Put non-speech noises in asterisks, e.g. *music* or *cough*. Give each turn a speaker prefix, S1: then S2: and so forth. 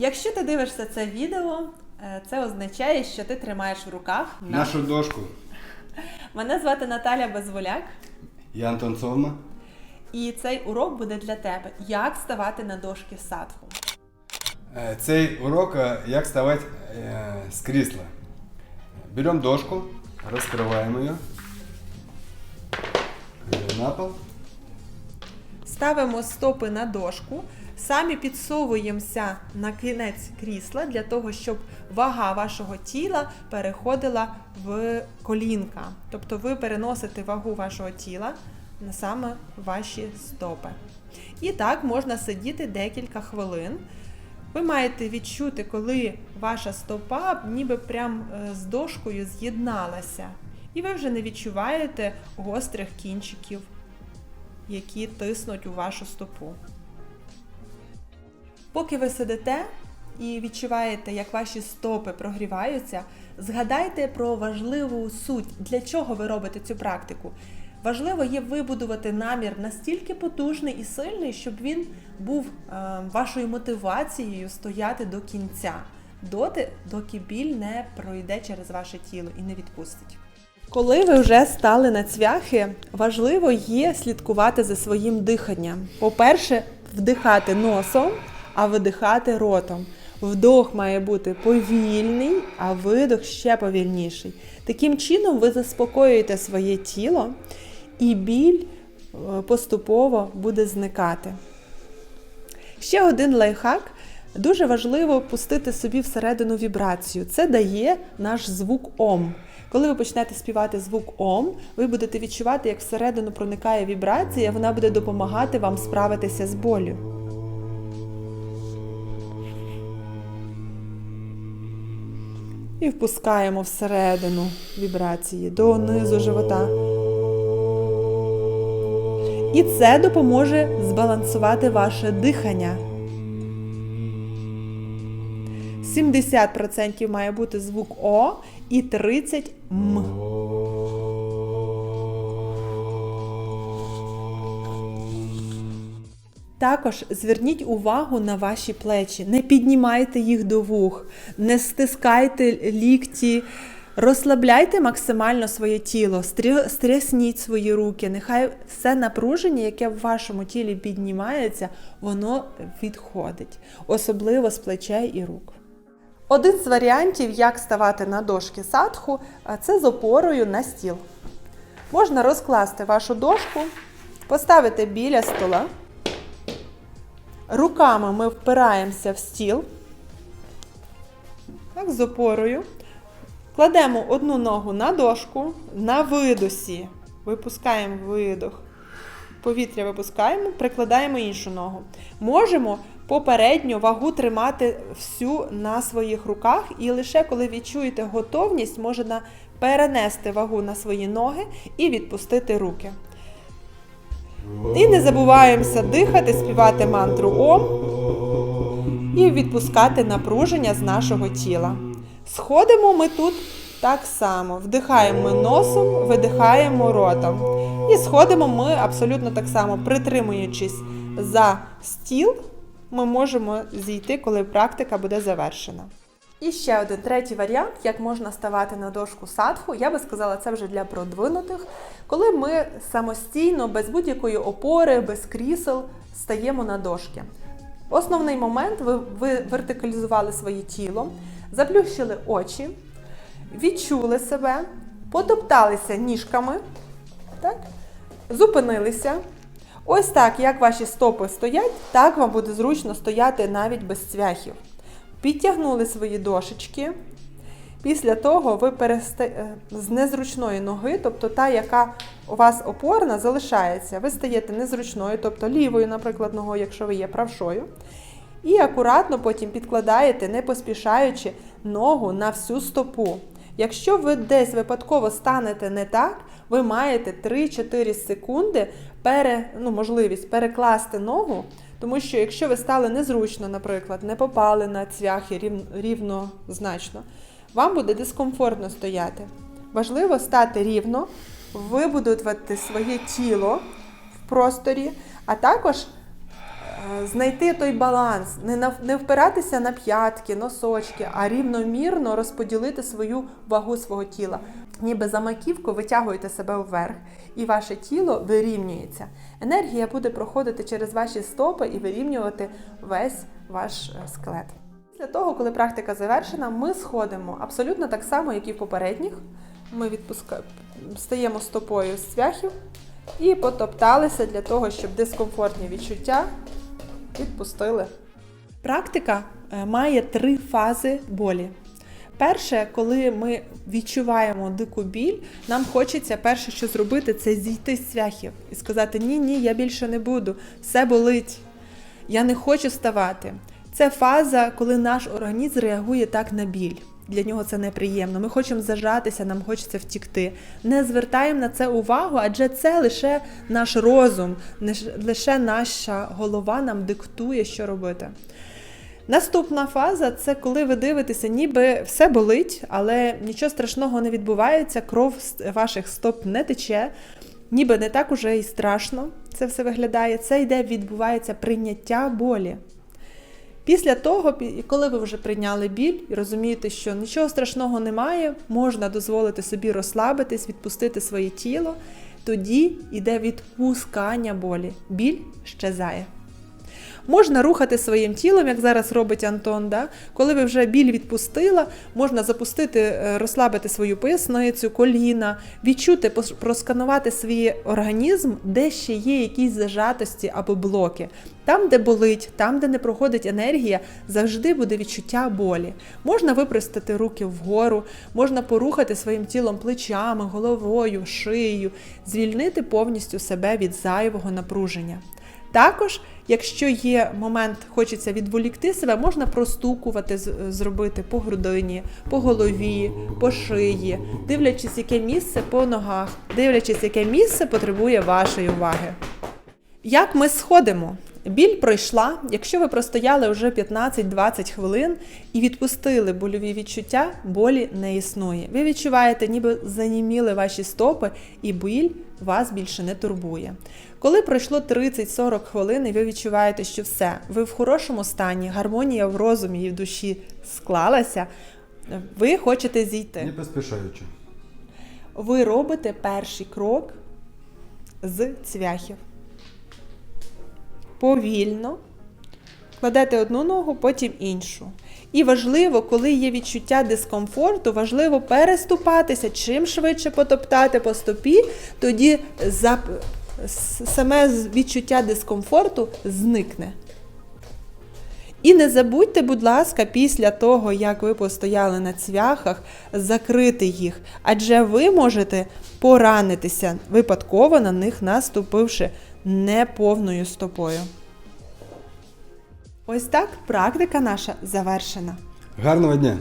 S1: Якщо ти дивишся це відео, е, це означає, що ти тримаєш в руках на-
S2: Нашу дошку. *laughs*
S1: Мене звати Наталя Безволяк,
S2: Я Антон Совма.
S1: і цей урок буде для тебе. Як ставати на дошки садху.
S2: Е, Цей урок е, як ставати з крісла. Беремо дошку, розкриваємо її. На пол.
S1: Ставимо стопи на дошку, самі підсовуємося на кінець крісла для того, щоб вага вашого тіла переходила в колінка. Тобто ви переносите вагу вашого тіла на саме ваші стопи. І так можна сидіти декілька хвилин. Ви маєте відчути, коли ваша стопа ніби прям е, з дошкою з'єдналася, і ви вже не відчуваєте гострих кінчиків які тиснуть у вашу стопу. Поки ви сидите і відчуваєте, як ваші стопи прогріваються, згадайте про важливу суть, для чого ви робите цю практику. Важливо є вибудувати намір настільки потужний і сильний, щоб він був е, вашою мотивацією стояти до кінця, доти, доки біль не пройде через ваше тіло і не відпустить. Коли ви вже стали на цвяхи, важливо є слідкувати за своїм диханням. По-перше, вдихати носом, а видихати ротом. Вдох має бути повільний, а видох ще повільніший. Таким чином ви заспокоюєте своє тіло, і біль е, поступово буде зникати. Ще один лайфхак. Дуже важливо пустити собі всередину вібрацію. Це дає наш звук Ом. Коли ви почнете співати звук Ом, ви будете відчувати, як всередину проникає вібрація, вона буде допомагати вам справитися з болю. І впускаємо всередину вібрації до низу живота. І це допоможе збалансувати ваше дихання. 70% має бути звук О і 30 М. Також зверніть увагу на ваші плечі, не піднімайте їх до вух, не стискайте лікті, розслабляйте максимально своє тіло, стрясніть свої руки. Нехай все напруження, яке в вашому тілі піднімається, воно відходить, особливо з плечей і рук. Один з варіантів, як ставати на дошки садху, це з опорою на стіл. Можна розкласти вашу дошку, поставити біля стола. Руками ми впираємося в стіл, так, з опорою. Кладемо одну ногу на дошку, на видосі. Випускаємо видох. Повітря випускаємо, прикладаємо іншу ногу. Можемо попередньо вагу тримати всю на своїх руках, і лише коли відчуєте готовність, можна перенести вагу на свої ноги і відпустити руки. І не забуваємося дихати, співати мантру Ом і відпускати напруження з нашого тіла. Сходимо ми тут так само. Вдихаємо носом, видихаємо ротом. І сходимо ми абсолютно так само, притримуючись за стіл, ми можемо зійти, коли практика буде завершена. І ще один третій варіант, як можна ставати на дошку садху. Я би сказала, це вже для продвинутих, коли ми самостійно, без будь-якої опори, без крісел стаємо на дошки. Основний момент ви, ви вертикалізували своє тіло, заплющили очі, відчули себе, потопталися ніжками, так? зупинилися. Ось так, як ваші стопи стоять, так вам буде зручно стояти навіть без цвяхів. Підтягнули свої дошечки. Після того ви переста... е, з незручної ноги, тобто та, яка у вас опорна, залишається. Ви стаєте незручною, тобто лівою, наприклад, ногою, якщо ви є правшою. І акуратно потім підкладаєте, не поспішаючи, ногу на всю стопу. Якщо ви десь випадково станете не так, ви маєте 3-4 секунди пере, ну, можливість перекласти ногу, тому що якщо ви стали незручно, наприклад, не попали на цвяхи рівнозначно, вам буде дискомфортно стояти. Важливо стати рівно, вибудувати своє тіло в просторі, а також е, знайти той баланс, не, впиратися на п'ятки, носочки, а рівномірно розподілити свою вагу свого тіла. Ніби за маківку витягуєте себе вверх, і ваше тіло вирівнюється. Енергія буде проходити через ваші стопи і вирівнювати весь ваш е, скелет. Після того, коли практика завершена, ми сходимо абсолютно так само, як і в попередніх. Ми відпуска... стаємо стопою з цвяхів і потопталися для того, щоб дискомфортні відчуття відпустили. Практика е, має три фази болі. Перше, коли ми відчуваємо дику біль, нам хочеться перше, що зробити, це зійти з цвяхів і сказати: Ні, ні, я більше не буду, все болить, я не хочу вставати. Це фаза, коли наш організм реагує так на біль. Для нього це неприємно. Ми хочемо зажатися, нам хочеться втікти. Не звертаємо на це увагу, адже це лише наш розум, лише наша голова нам диктує, що робити. Наступна фаза це коли ви дивитеся, ніби все болить, але нічого страшного не відбувається, кров з ваших стоп не тече, ніби не так уже і страшно це все виглядає. Це йде, відбувається прийняття болі. Після того, коли ви вже прийняли біль і розумієте, що нічого страшного немає, можна дозволити собі розслабитись, відпустити своє тіло, тоді йде відпускання болі. Біль щезає. Можна рухати своїм тілом, як зараз робить Антон. Да? Коли ви вже біль відпустила, можна запустити, е, розслабити свою поясницю, коліна, відчути, просканувати свій організм, де ще є якісь зажатості або блоки. Там, де болить, там, де не проходить енергія, завжди буде відчуття болі. Можна випростати руки вгору, можна порухати своїм тілом плечами, головою, шиєю, звільнити повністю себе від зайвого напруження. Також, якщо є момент, хочеться відволікти себе, можна простукувати, зробити по грудині, по голові, по шиї, дивлячись, яке місце по ногах, дивлячись, яке місце потребує вашої уваги. Як ми сходимо? Біль пройшла. Якщо ви простояли вже 15-20 хвилин і відпустили больові відчуття, болі не існує. Ви відчуваєте, ніби заніміли ваші стопи, і біль вас більше не турбує. Коли пройшло 30-40 хвилин, і ви відчуваєте, що все, ви в хорошому стані, гармонія в розумі і в душі склалася, ви хочете зійти
S2: Не поспішаючи.
S1: ви робите перший крок з цвяхів. Повільно кладете одну ногу, потім іншу. І важливо, коли є відчуття дискомфорту, важливо переступатися, чим швидше потоптати по стопі, тоді зап- саме відчуття дискомфорту зникне. І не забудьте, будь ласка, після того, як ви постояли на цвяхах, закрити їх, адже ви можете поранитися, випадково на них наступивши неповною стопою. Ось так практика наша завершена.
S2: Гарного дня!